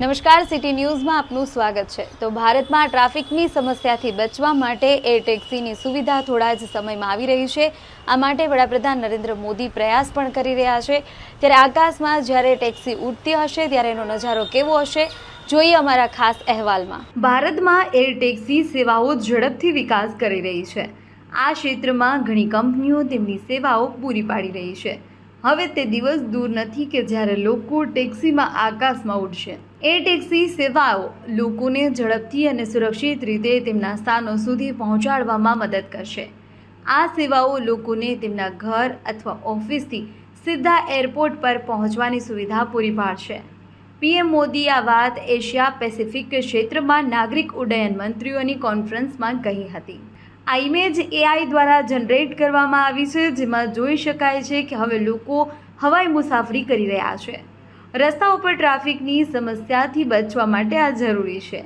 નમસ્કાર સિટી ન્યૂઝમાં આપનું સ્વાગત છે. તો ભારતમાં ટ્રાફિકની સમસ્યાથી બચવા માટે એર ટેક્સીની સુવિધા થોડા જ સમયમાં આવી રહી છે. આ માટે વડાપ્રધાન નરેન્દ્ર મોદી પ્રયાસ પણ કરી રહ્યા છે. ત્યારે આકાશમાં જ્યારે ટેક્સી ઉડતી હશે, ત્યારે એનો નજારો કેવો હશે, જોઈએ અમારા ખાસ અહેવાલમાં. ભારતમાં એર ટેક્સી સેવાઓ ઝડપથી વિકાસ કરી રહી છે. આ ક્ષેત્રમાં ઘણી કંપનીઓ તેમની સેવાઓ પૂરી પાડી રહી છે. હવે તે દિવસ દૂર નથી કે જ્યારે લોકો ટેક્સીમાં આકાશમાં ઉડશે. એ ટેક્સી સેવાઓ લોકોને ઝડપથી અને સુરક્ષિત રીતે તેમના સ્થાનો સુધી પહોંચાડવામાં મદદ કરશે. આ સેવાઓ લોકોને તેમના ઘર અથવા ઓફિસથી સીધા એરપોર્ટ પર પહોંચવાની સુવિધા પૂરી પાડશે. પીએમ મોદી આ વાત એશિયા પેસિફિક ક્ષેત્રમાં નાગરિક ઉડ્ડયન મંત્રીઓની કોન્ફરન્સમાં કહી હતી. આ ઇમેજ એઆઈ દ્વારા જનરેટ કરવામાં આવી છે, જેમાં જોઈ શકાય છે કે હવે લોકો હવાઈ મુસાફરી કરી રહ્યા છે. રસ્તા ઉપર ટ્રાફિકની સમસ્યાથી બચવા માટે આ જરૂરી છે.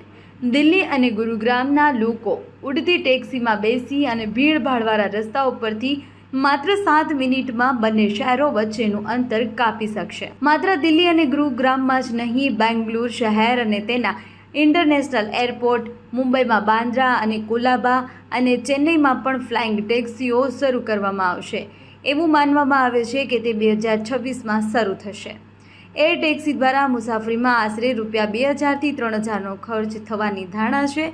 દિલ્હી અને ગુરુગ્રામના લોકો ઉડતી ટેક્સીમાં બેસી અને ભીડભાડવાળા રસ્તા ઉપરથી માત્ર સાત મિનિટમાં બંને શહેરો વચ્ચેનું અંતર કાપી શકશે. માત્ર દિલ્હી અને ગુરુગ્રામમાં જ નહીં, બેંગ્લુર શહેર અને તેના ઇન્ટરનેશનલ એરપોર્ટ, મુંબઈમાં બાંદ્રા અને કોલાબા અને ચેન્નઈમાં પણ ફ્લાઇંગ ટેક્સીઓ શરૂ કરવામાં આવશે. એવું માનવામાં આવે છે કે તે બે હજાર છવ્વીસમાં શરૂ થશે. એર ટેક્સી દ્વારા મુસાફરીમાં આશરે રૂપિયા બે હજારથી ત્રણ હજારનો ખર્ચ થવાની ધારણા છે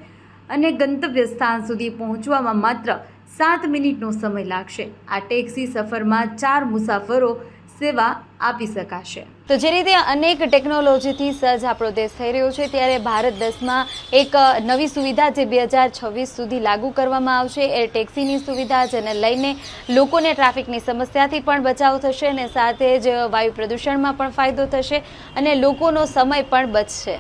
અને ગંતવ્ય સ્થાન સુધી પહોંચવામાં માત્ર સાત મિનિટનો સમય લાગશે. આ ટેક્સી સફરમાં ચાર મુસાફરો સેવા આપી શકાશે. તો જે રીતે અનેક ટેકનોલોજીથી સજ્જ આપણો દેશ થઈ રહ્યો છે, ત્યારે ભારત દસમાં એક નવી સુવિધા જે બે હજાર છવ્વીસ સુધી લાગુ કરવામાં આવશે, એ ટેક્સીની સુવિધા, જેને લઈને લોકોને ટ્રાફિકની સમસ્યાથી પણ બચાવ થશે અને સાથે જ વાયુ પ્રદૂષણમાં પણ ફાયદો થશે અને લોકોનો સમય પણ બચશે.